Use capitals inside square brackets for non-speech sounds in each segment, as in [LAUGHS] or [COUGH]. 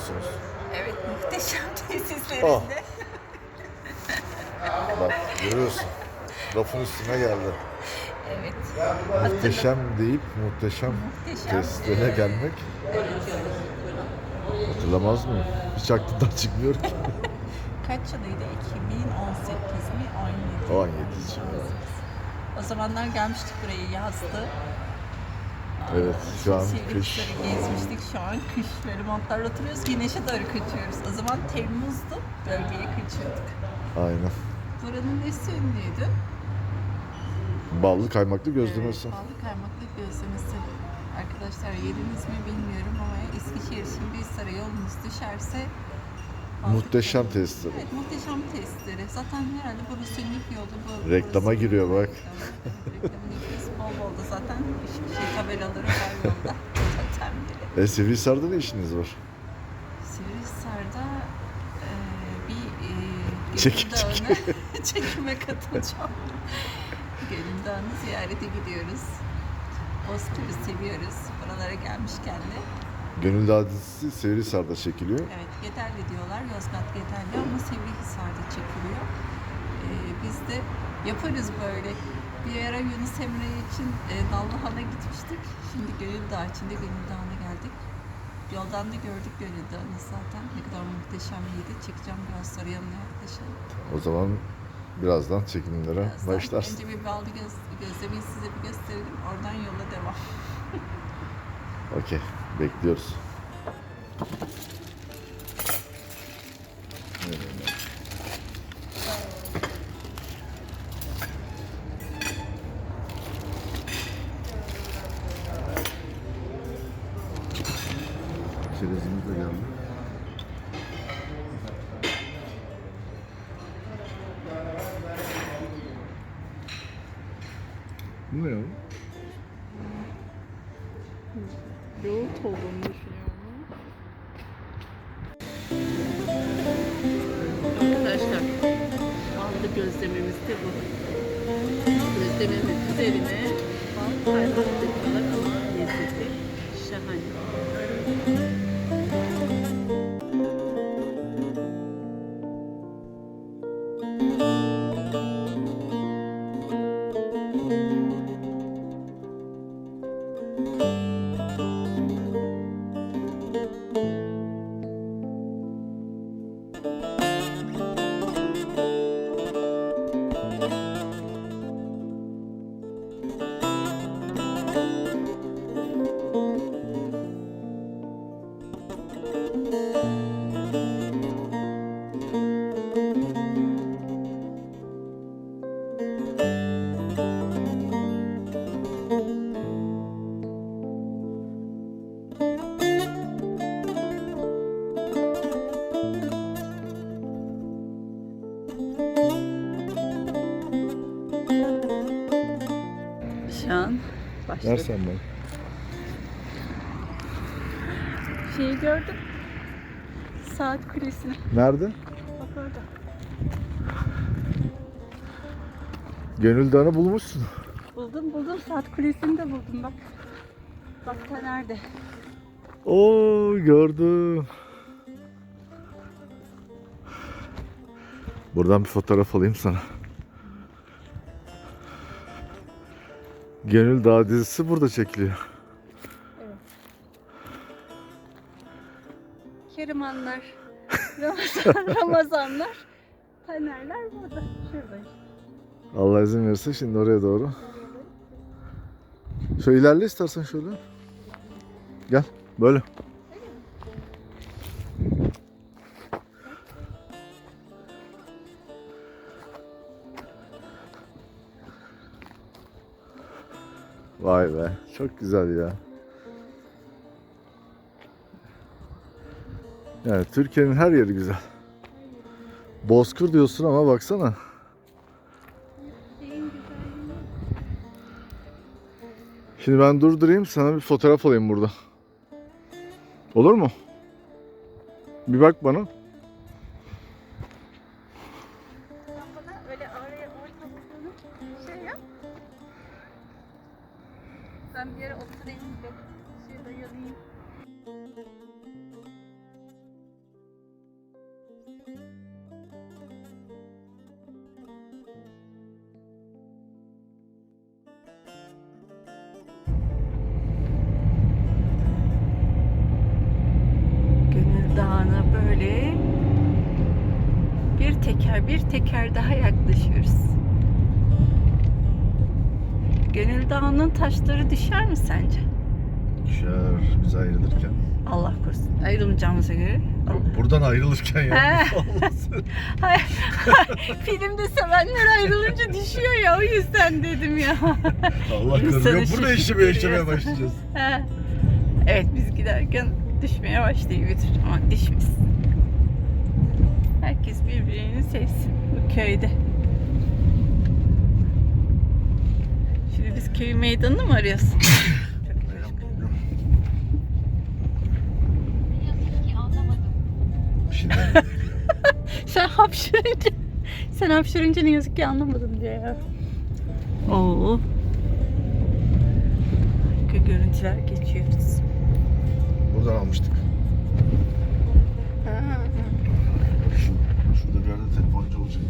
Gözüküyorsunuz. Evet muhteşem [LAUGHS] tesislerinde. Oh. Bak görüyorsun. Lafın üstüne geldi. Evet. Muhteşem deyip muhteşem Muhteşem. tesislerine Ee, gelmek. Hatırlamaz mıyım? Hiç aklımdan çıkmıyor ki. [LAUGHS] Kaç yılıydı? 2018 mi? 17. 17 için. O zamanlar gelmiştik buraya yazdı. Evet şu an kış. Sivrihisar'ı gezmiştik. Şu an kışları montlarla oturuyoruz. Güneşe doğru kaçıyoruz. O zaman Temmuz'du. Bölgeye kaçıyorduk. Aynen. Buranın nesi ünlüydü? Ballı kaymaklı gözlemesi. Ballı kaymaklı gözlemesi. Arkadaşlar yediniz mi bilmiyorum ama Eskişehir Sivrihisar'a yolunuz düşerse Muhteşem tesisleri. Evet muhteşem testleri. Zaten herhalde burası ünlük yolda. Bu, Reklama giriyor bak. Reklamın ilgisi bol bol da zaten şey tabelaları var yolda. [LAUGHS] Totemleri. E Sivrihisar'da ne işiniz var? Sivrihisar'da e, bir e, Çek- Dağı'na [LAUGHS] çekime katılacağım. Gönül Dağı'nı ziyarete gidiyoruz. Bozkır'ı seviyoruz. Buralara gelmişken de. Gönül dizisi Sivrihisar'da çekiliyor. Evet, Yeterli diyorlar. Yozgat Yeterli ama Sivrihisar'da çekiliyor. E, biz de yaparız böyle. Bir ara Yunus Emre için e, Nallıhan'a gitmiştik. Şimdi Gönül Dağı için de Gönül Dağı'na geldik. Yoldan da gördük Gönül Dağı'nı zaten. Ne kadar muhteşem miydi. Çekeceğim biraz sonra yanına yaklaşalım. O zaman birazdan çekimlere Birazdan başlarsın. Önce bir baldı göz, gözlemeyi size bir gösterelim. Oradan yola devam. Okey. Bekliyoruz. Çerezimiz thank you Şu an başladı. Versen bana. Şeyi gördüm. Saat kulesini. Nerede? Bak orada. Gönül Dağı'nı bulmuşsun. Buldum buldum. Saat kulesini de buldum bak. Bak nerede? Oo gördüm. Buradan bir fotoğraf alayım sana. Gönül Dağı dizisi burada çekiliyor. Kerimanlar, [LAUGHS] Ramazan, Ramazanlar, Tanerler burada. Şurada. Allah izin verirse şimdi oraya doğru. Şöyle ilerle istersen şöyle. Gel böyle. Vay be çok güzel ya. Yani Türkiye'nin her yeri güzel. Bozkır diyorsun ama baksana. Şimdi ben durdurayım sana bir fotoğraf alayım burada. Olur mu? Bir bak bana. Düşer biz ayrılırken. Allah korusun. Ayrılmayacağımıza göre. Buradan ayrılırken [LAUGHS] olmasın. Hayır, Filmde sevenler ayrılınca düşüyor ya o yüzden dedim ya. Allah korusun. Yok burada yaşamaya ya. başlayacağız. He. evet biz giderken düşmeye başlayabilir ama düşmesin. Herkes birbirini sevsin bu köyde. Şimdi biz köy meydanını mı arıyoruz? [LAUGHS] Sen hapşırınca sen hapşırınca ne yazık ki anlamadım diyor ya. Oo. Harika görüntüler geçiyoruz. buradan almıştık. Şu, şurada bir yerde telefoncu olacak.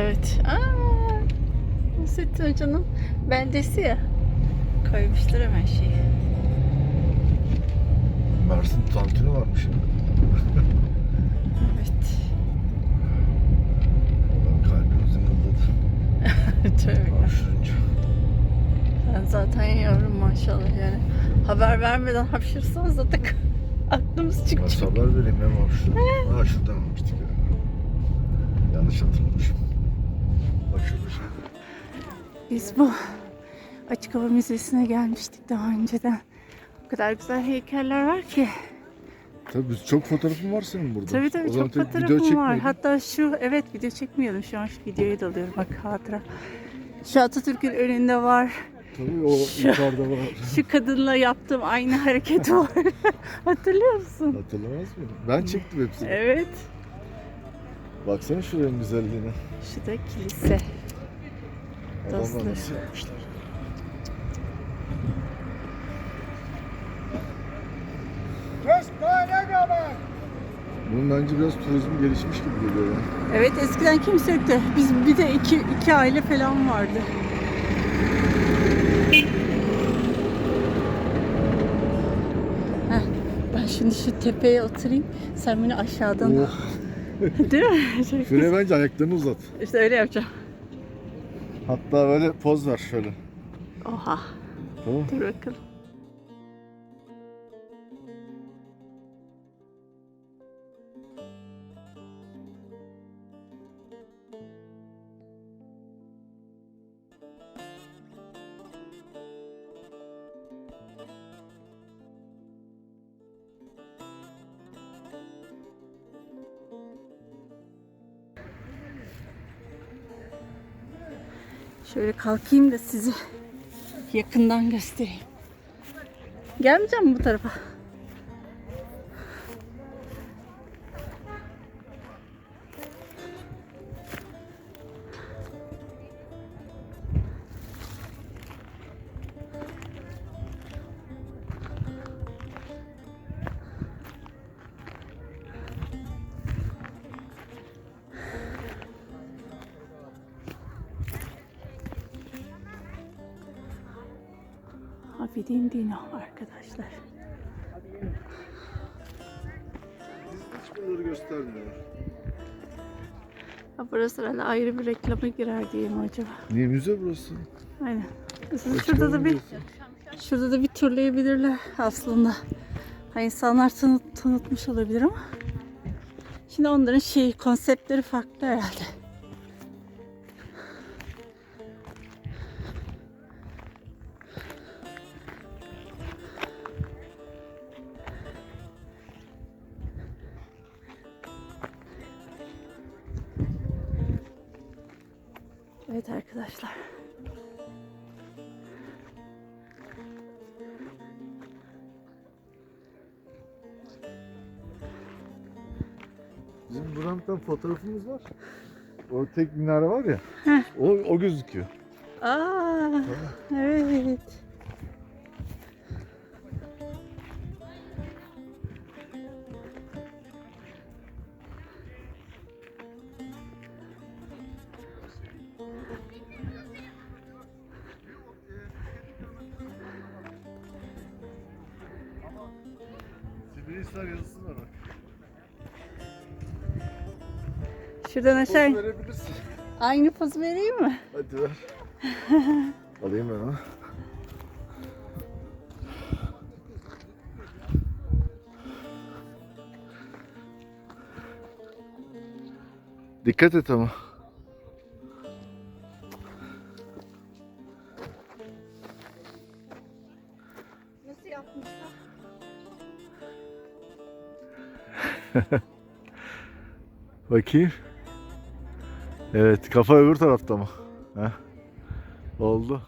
Evet. Aa, Nasrettin Hoca'nın beldesi ya. Koymuşlar hemen şeyi. Mersin tantuni varmış ya. [LAUGHS] Tövbe. Ben zaten yavrum maşallah yani. Haber vermeden hapşırsanız zaten [LAUGHS] aklımız çıkacak. Nasıl haber vereyim ne hapşırdım. Ha şuradan almıştık ya. Yanlış hatırlamışım. Bak şurada şey. Biz bu Açık Hava Müzesi'ne gelmiştik daha önceden. O kadar güzel heykeller var ki. Tabii biz çok fotoğrafın var senin burada. Tabii tabii O çok video fotoğrafım var. Hatta şu evet video çekmiyordum. Şu an şu videoyu da alıyorum. Bak hatıra. Şu Atatürk'ün önünde var. Tabii o yukarıda var. [LAUGHS] Şu kadınla yaptığım aynı hareket var. [LAUGHS] Hatırlıyor musun? Hatırlamaz mıyım? Ben çektim hepsini. Evet. Baksana şuranın güzelliğine. Şu da kilise. Dostlar. nasıl yapmışlar. Bunun bence biraz turizm gelişmiş gibi geliyor ya. Evet eskiden kimse yoktu. Biz bir de iki, iki aile falan vardı. Heh, ben şimdi şu tepeye oturayım. Sen beni aşağıdan Oh. [LAUGHS] Değil mi? Çok bence ayaklarını uzat. İşte öyle yapacağım. Hatta böyle poz ver şöyle. Oha. Tamam. Dur bakalım. Şöyle kalkayım da sizi yakından göstereyim. Gelmeyeceğim mi bu tarafa? Burası herhalde ayrı bir reklama girer diye mi acaba? Niye müze burası? Aynen. Açık şurada da bir şurada da bir turlayabilirler aslında. Ha, insanlar tanıt, tanıtmış olabilir ama şimdi onların şey konseptleri farklı herhalde. Fotoğrafımız var. O tek minare var ya. O, o gözüküyor. Aa, evet. Senin Sivrihisar yazısı Şuradan aşağı Poz verebilirsin. aynı poz vereyim mi? Hadi ver. [LAUGHS] Alayım ben onu. Dikkat et ama. Nasıl yapmışlar? [LAUGHS] Bakayım. Evet, kafa öbür tarafta mı? Heh. Oldu.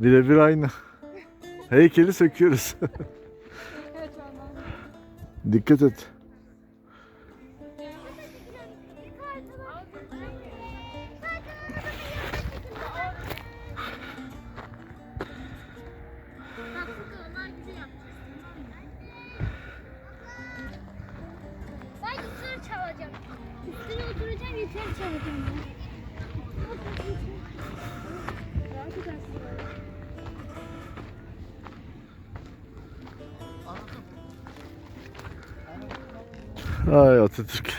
Birebir aynı. Heykeli söküyoruz. Dikkat et. Ay Atatürk.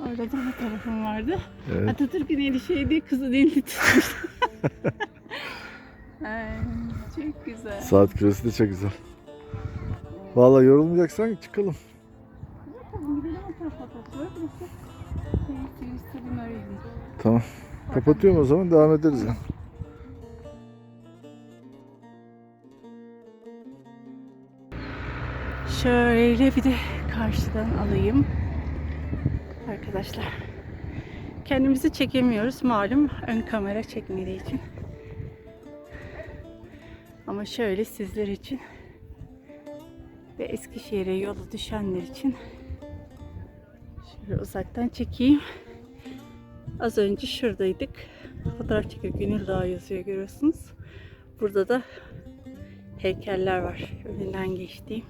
Orada da bir tarafım vardı. Evet. Atatürk'ün eli şeydi, kızı elini tutmuş. [LAUGHS] Ay, çok güzel. Saat küresi de çok güzel. Şey, turistlerin orayı. Tamam. Kapatıyorum o zaman devam ederiz ya. Şöyle bir de karşıdan alayım. Arkadaşlar. Kendimizi çekemiyoruz malum ön kamera çekmediği için. Ama şöyle sizler için ve Eskişehir'e yolu düşenler için şöyle uzaktan çekeyim. Az önce şuradaydık. Fotoğraf çekiyor. Gönül Dağı yazıyor görüyorsunuz. Burada da heykeller var. Önünden geçtiğim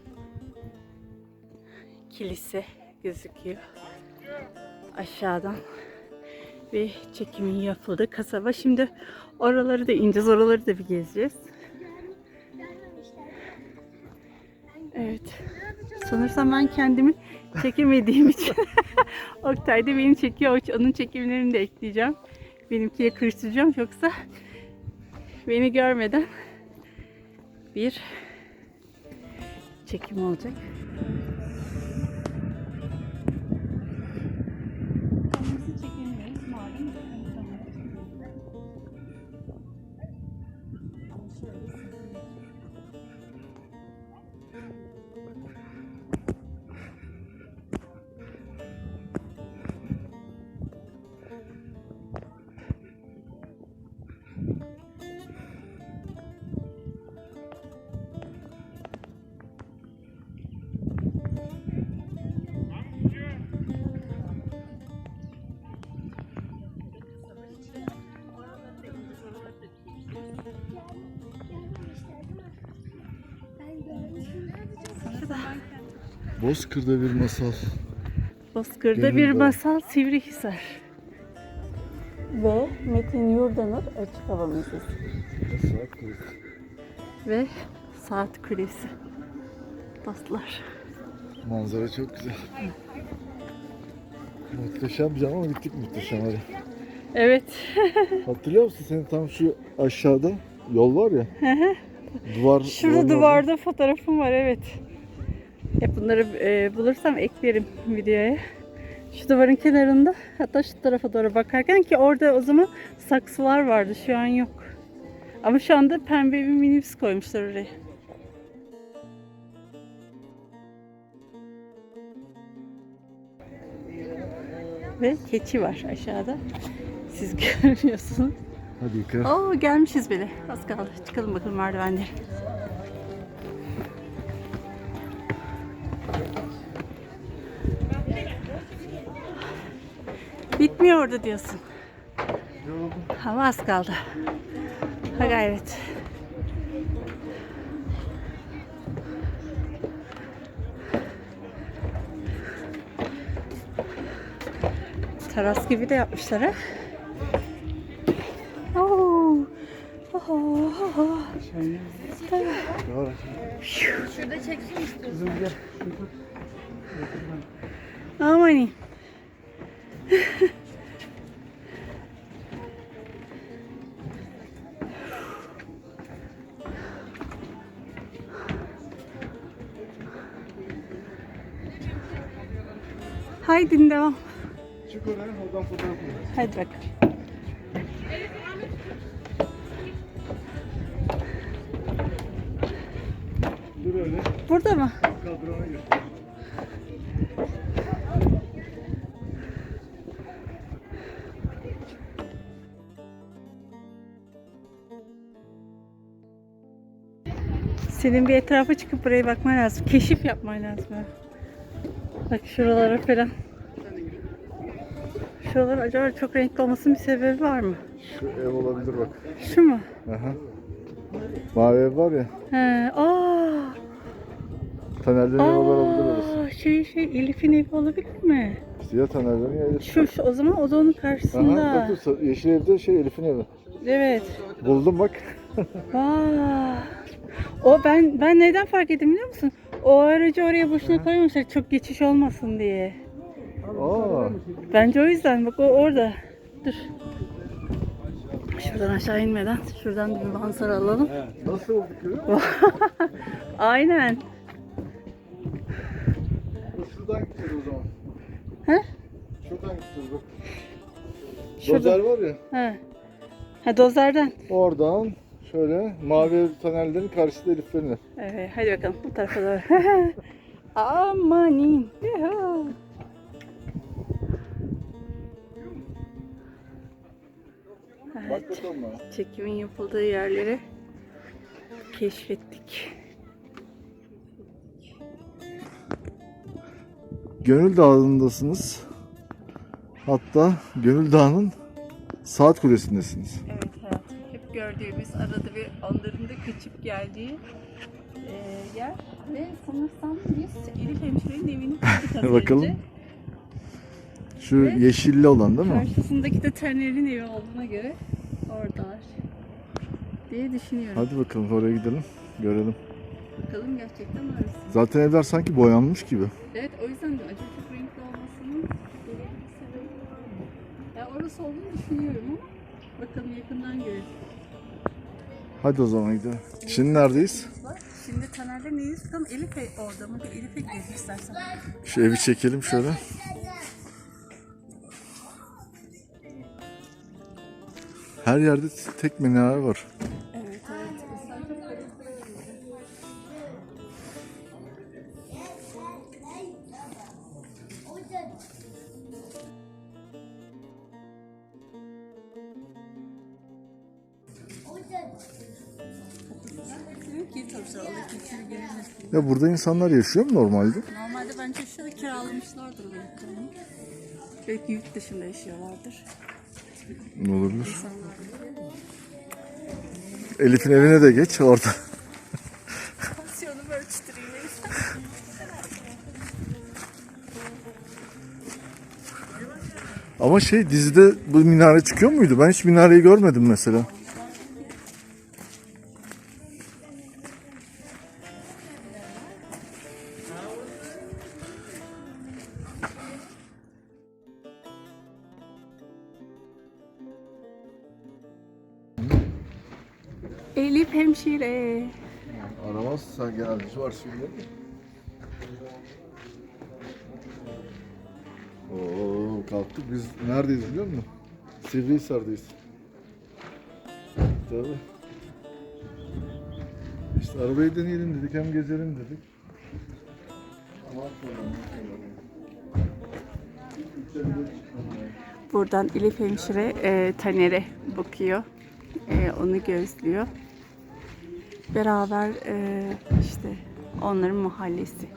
kilise gözüküyor. Aşağıdan ve çekimin yapıldığı kasaba. Şimdi oraları da ineceğiz. Oraları da bir gezeceğiz. Evet. Sanırsam ben kendimi çekemediğim için [LAUGHS] Oktay da beni çekiyor. Onun çekimlerini de ekleyeceğim. Benimkiye kırıştıracağım. Yoksa beni görmeden bir çekim olacak. Bozkır'da bir masal. Bozkır'da Gönül bir Dağı. masal Sivrihisar. Ve Metin Yurdanır Açık Hava Müzesi. Saat kulesi. Ve Saat Kulesi. Dostlar. Manzara çok güzel. Muhteşem ama gittik muhteşem hadi. Evet. [LAUGHS] Hatırlıyor musun senin tam şu aşağıda yol var ya. duvar. Şurada duvarda fotoğrafım var evet. Hep bunları e, bulursam eklerim videoya. Şu duvarın kenarında hatta şu tarafa doğru bakarken ki orada o zaman saksılar vardı şu an yok. Ama şu anda pembe bir minibüs koymuşlar oraya. Ve keçi var aşağıda. Siz [LAUGHS] görmüyorsunuz. Hadi yukarı. Oo gelmişiz bile. Az kaldı. Çıkalım bakalım merdivenleri. Bitmiyordu diyorsun. Ama az kaldı. Ha gayret. Teras gibi de yapmışlar ha. Oo. Oho, oho. Doğru. Şurada çeksin. Aman iyi. Haydi devam. Çık oraya oradan fotoğraf. Hadi bak. Dur öyle. Burada mı? Kadrona gir. Senin bir etrafa çıkıp buraya bakman lazım. Keşif yapman lazım. Bak şuralara falan. Şuralar acaba çok renkli olmasının bir sebebi var mı? Şu ev olabilir bak. Şu mu? Aha. Mavi ev var ya. He. Aa. Tanerlerin evi olabilir orası. Şey şey Elif'in evi olabilir mi? Ya Tanerlerin ya Elif. Şu, şu o zaman o da onun karşısında. Aha, bak yeşil evde şey Elif'in evi. Evet. Buldum bak. Vay. O ben ben neden fark ettim biliyor musun? O aracı oraya boşuna koymamışlar çok geçiş olmasın diye. Aa. Bence o yüzden bak o orada. Dur. Şuradan aşağı inmeden şuradan bir manzara alalım. Nasıl oldu? [LAUGHS] Aynen. Şuradan gideceğiz o zaman. He? Şuradan gideceğiz bak. Şurada. Dozer var ya. Ha. Ha dozerden. Oradan şöyle mavi ev tanerlerin karşısında ev. Evet hadi bakalım bu tarafa doğru. [LAUGHS] Amanin. Yuhu. Evet, çekimin yapıldığı yerleri keşfettik. Gönül Dağı'ndasınız. Hatta Gönül Dağı'nın saat kulesindesiniz. Evet hayatım. Hep gördüğümüz arada bir onların da kaçıp geldiği e, yer. Ve sanırsam biz Elif hemşirenin evini [LAUGHS] Bakalım. önce. Şu Evet. yeşilli olan değil mi? Karşısındaki de Taner'in evi olduğuna göre oradalar. Diye düşünüyorum. Hadi bakalım oraya gidelim. Görelim. Bakalım gerçekten orası. Zaten evler sanki boyanmış gibi. Evet o yüzden de acaba çok renkli olmasının sebebi? Ya orası olduğunu düşünüyorum ama bakalım yakından görelim. Hadi o zaman gidelim. Şimdi neredeyiz? Şimdi Taner'de neyiz? Tam Elif e- orada mı? Elif'e gidelim istersen. Şu evi çekelim şöyle. Her yerde tek minare var. Ya burada insanlar yaşıyor mu normalde? Normalde bence şurada kiralamışlardır belki. Belki yurt dışında yaşıyorlardır. Olabilir. Elif'in evine de geç orada. Tansiyonumu ölçtüreyim. Ama şey dizide bu minare çıkıyor muydu? Ben hiç minareyi görmedim mesela. Şimdi. Oo kalktık. Biz neredeyiz biliyor musun? Sivrihisar'dayız. Tabii. İşte arabayı deneyelim dedik hem gezelim dedik. Buradan Elif hemşire e, Taner'e bakıyor. E, onu gözlüyor. Beraber e, işte onların mahallesi.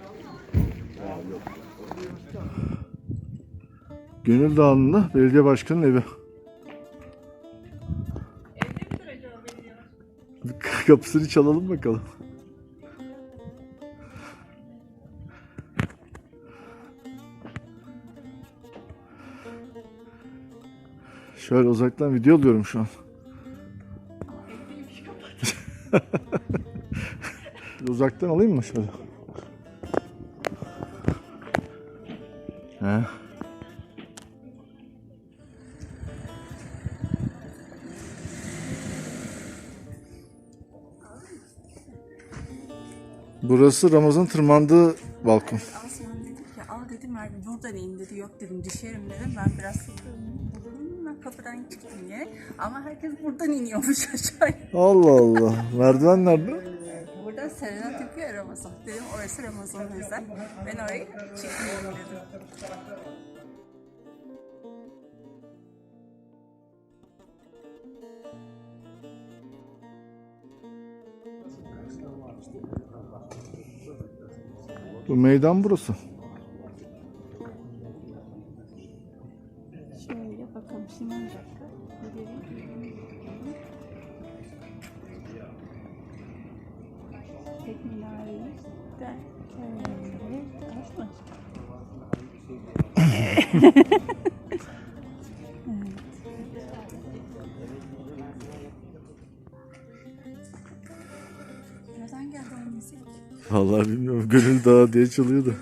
Gönül Dağı'nda belediye başkanının evi. [LAUGHS] Kapısını çalalım bakalım. Şöyle uzaktan video alıyorum şu an. [LAUGHS] uzaktan alayım mı şöyle? He. Burası Ramazan tırmandığı balkon. Aslan dedi ki al dedim Merve buradan in dedi. Yok dedim düşerim dedim. Ben biraz sıkıldım. Ben kapıdan çıktım yere. Ama herkes buradan iniyormuş [LAUGHS] aşağıya. Allah Allah. Merdiven nerede? Serenat yapıyor ya Ramazan. Dedim orası Ramazan özel. Ben orayı çıkmayayım dedim. Bu meydan burası. Diye çalıyordu.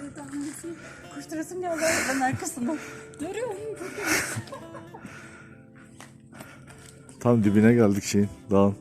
Koşturasım geldi ben arkasından. Duruyorum. Tam dibine geldik şeyin. Dağın.